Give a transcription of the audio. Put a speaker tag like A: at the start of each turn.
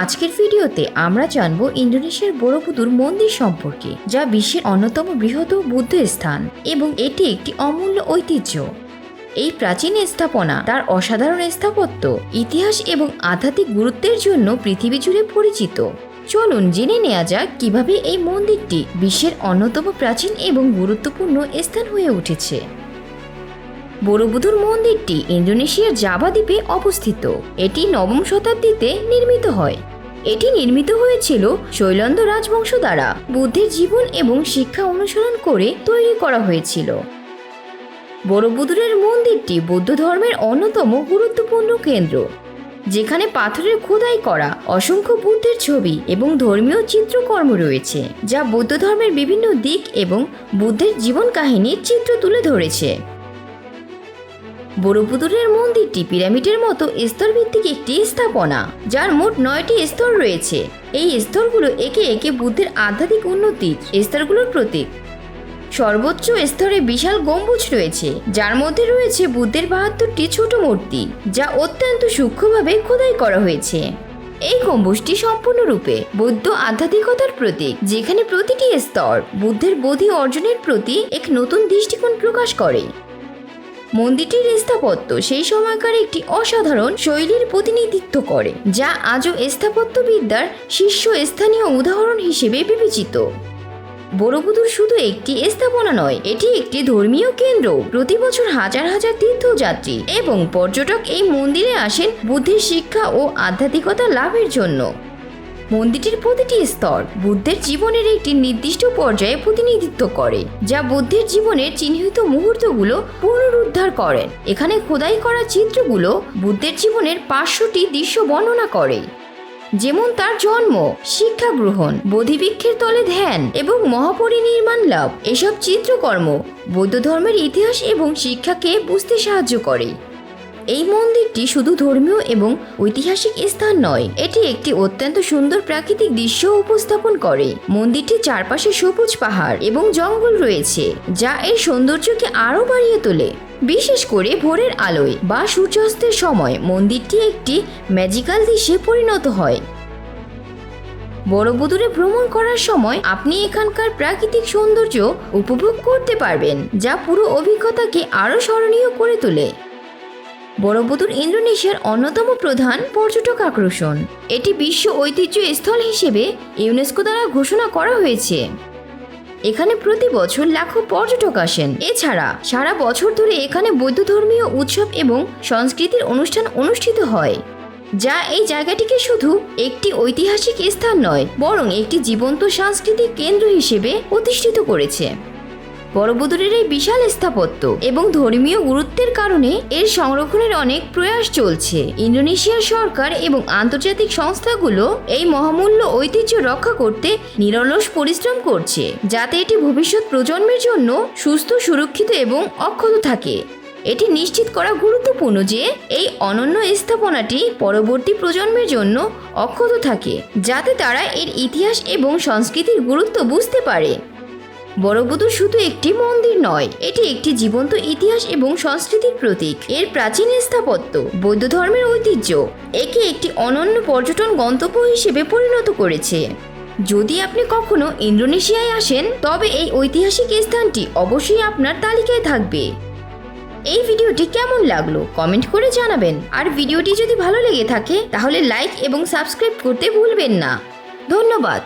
A: আজকের ভিডিওতে আমরা জানব ইন্দোনেশিয়ার বড়বুদুর মন্দির সম্পর্কে, যা বিশ্বের অন্যতম বৃহৎ বুদ্ধ স্থান এবং এটি একটি অমূল্য ঐতিহ্য। এই প্রাচীন স্থাপনা তার অসাধারণ স্থাপত্য, ইতিহাস এবং আধ্যাত্মিক গুরুত্বের জন্য পৃথিবী জুড়ে পরিচিত। চলুন জেনে নেওয়া যাক কীভাবে এই মন্দিরটি বিশ্বের অন্যতম প্রাচীন এবং গুরুত্বপূর্ণ স্থান হয়ে উঠেছে। বড়বুধুর মন্দিরটি ইন্দোনেশিয়ার জাভা দ্বীপে অবস্থিত। এটি নবম শতাব্দীতে নির্মিত হয়। এটি নির্মিত হয়েছিল শৈলন্দ রাজবংশ দ্বারা। বুদ্ধের জীবন এবং শিক্ষা অনুসরণ করে তৈরি করা হয়েছিল। বড়বুদুরের মন্দিরটি বৌদ্ধ ধর্মের অন্যতম গুরুত্বপূর্ণ কেন্দ্র, যেখানে পাথরের খোদাই করা অসংখ্য বুদ্ধের ছবি এবং ধর্মীয় চিত্রকর্ম রয়েছে, যা বৌদ্ধ ধর্মের বিভিন্ন দিক এবং বুদ্ধের জীবন কাহিনীর চিত্র তুলে ধরেছে। বড়পুতুরের মন্দিরটি পিরামিডের মতো স্তরভিত্তিক একটি স্থাপনা, যার মোট নয়টি স্তর রয়েছে। এই স্তরগুলো একে একে বুদ্ধের আধ্যাত্মিক উন্নতির স্তরগুলোর প্রতীক। সর্বোচ্চ স্তরে বিশাল গম্বুজ রয়েছে, যার মধ্যে রয়েছে বুদ্ধের বাহাত্তরটি ছোট মূর্তি, যা অত্যন্ত সূক্ষ্মভাবে খোদাই করা হয়েছে। এই গম্বুজটি সম্পূর্ণরূপে বৌদ্ধ আধ্যাত্মিকতার প্রতীক, যেখানে প্রতিটি স্তর বুদ্ধের বোধি অর্জনের প্রতি এক নতুন দৃষ্টিকোণ প্রকাশ করে। মন্দিরটির স্থাপত্য সেই সময়কার একটি অসাধারণ শৈলীর প্রতিনিধিত্ব করে, যা আজও স্থাপত্যবিদ্যার শীর্ষ স্থানীয় উদাহরণ হিসেবে বিবেচিত। বড়বুদুর শুধু একটি স্থাপনা নয়, এটি একটি ধর্মীয় কেন্দ্র। প্রতি বছর হাজার হাজার তীর্থযাত্রী এবং পর্যটক এই মন্দিরে আসেন বুদ্ধির শিক্ষা ও আধ্যাত্মিকতা লাভের জন্য। মন্দিরটির প্রতিটি স্তর বুদ্ধের জীবনের একটি নির্দিষ্ট পর্যায়ে প্রতিনিধিত্ব করে, যা বুদ্ধের জীবনের চিহ্নিত মুহূর্তগুলো পুনরুদ্ধার করেন এখানে খোদাই করা চিত্রগুলো বুদ্ধের জীবনের পাঁচশোটি দৃশ্য বর্ণনা করে, যেমন তার জন্ম, শিক্ষা গ্রহণ, বোধিবৃক্ষের তলে ধ্যান এবং মহাপরিনির্মাণ লাভ। এসব চিত্রকর্ম বৌদ্ধ ধর্মের ইতিহাস এবং শিক্ষাকে বুঝতে সাহায্য করে। এই মন্দিরটি শুধু ধর্মীয় এবং ঐতিহাসিক স্থান নয়, এটি একটি অত্যন্ত সুন্দর প্রাকৃতিক দৃশ্য উপস্থাপন করে। মন্দিরটির চারপাশে সবুজ পাহাড় এবং জঙ্গল রয়েছে, যা এর সৌন্দর্যকে আরও বাড়িয়ে তোলে। বিশেষ করে ভোরের আলোয় বা সূর্যাস্তের সময় মন্দিরটি একটি ম্যাজিক্যাল দৃশ্যে পরিণত হয়। বড়বুদুরে ভ্রমণ করার সময় আপনি এখানকার প্রাকৃতিক সৌন্দর্য উপভোগ করতে পারবেন, যা পুরো অভিজ্ঞতাকে আরও স্মরণীয় করে তোলে। বড়বুদুর ইন্দোনেশিয়ার অন্যতম প্রধান পর্যটক আকর্ষণ। এটি বিশ্ব ঐতিহ্য স্থল হিসেবে ইউনেস্কো দ্বারা ঘোষণা করা হয়েছে। এখানে প্রতি বছর লাখো পর্যটক আসেন। এছাড়া সারা বছর ধরে এখানে বৌদ্ধ ধর্মীয় উৎসব এবং সংস্কৃতির অনুষ্ঠান অনুষ্ঠিত হয়, যা এই জায়গাটিকে শুধু একটি ঐতিহাসিক স্থান নয়, বরং একটি জীবন্ত সাংস্কৃতিক কেন্দ্র হিসেবে প্রতিষ্ঠিত করেছে। বড়বুদুরের এই বিশাল স্থাপত্য এবং ধর্মীয় গুরুত্বের কারণে এর সংরক্ষণের অনেক প্রয়াস চলছে। ইন্দোনেশিয়ার সরকার এবং আন্তর্জাতিক সংস্থাগুলো এই মহামূল্য ঐতিহ্য রক্ষা করতে নিরলস পরিশ্রম করছে, যাতে এটি ভবিষ্যৎ প্রজন্মের জন্য সুস্থ, সুরক্ষিত এবং অক্ষত থাকে। এটি নিশ্চিত করা গুরুত্বপূর্ণ যে এই অনন্য স্থাপনাটি পরবর্তী প্রজন্মের জন্য অক্ষত থাকে, যাতে তারা এর ইতিহাস এবং সংস্কৃতির গুরুত্ব বুঝতে পারে। বড়বুদু শুধু একটি মন্দির নয়, এটি একটি জীবন্ত ইতিহাস এবং সংস্কৃতির প্রতীক। এর প্রাচীন স্থাপত্য, বৌদ্ধ ধর্মের ঐতিহ্য, একে একটি অনন্য পর্যটন গন্তব্য হিসেবে পরিণত করেছে। যদি আপনি কখনো ইন্দোনেশিয়ায় আসেন, তবে এই ঐতিহাসিক স্থানটি অবশ্যই আপনার তালিকায় থাকবে। এই ভিডিওটি কেমন লাগল কমেন্ট করে জানাবেন। আর ভিডিওটি যদি ভালো লেগে থাকে, তাহলে লাইক এবং সাবস্ক্রাইব করতে ভুলবেন না। ধন্যবাদ।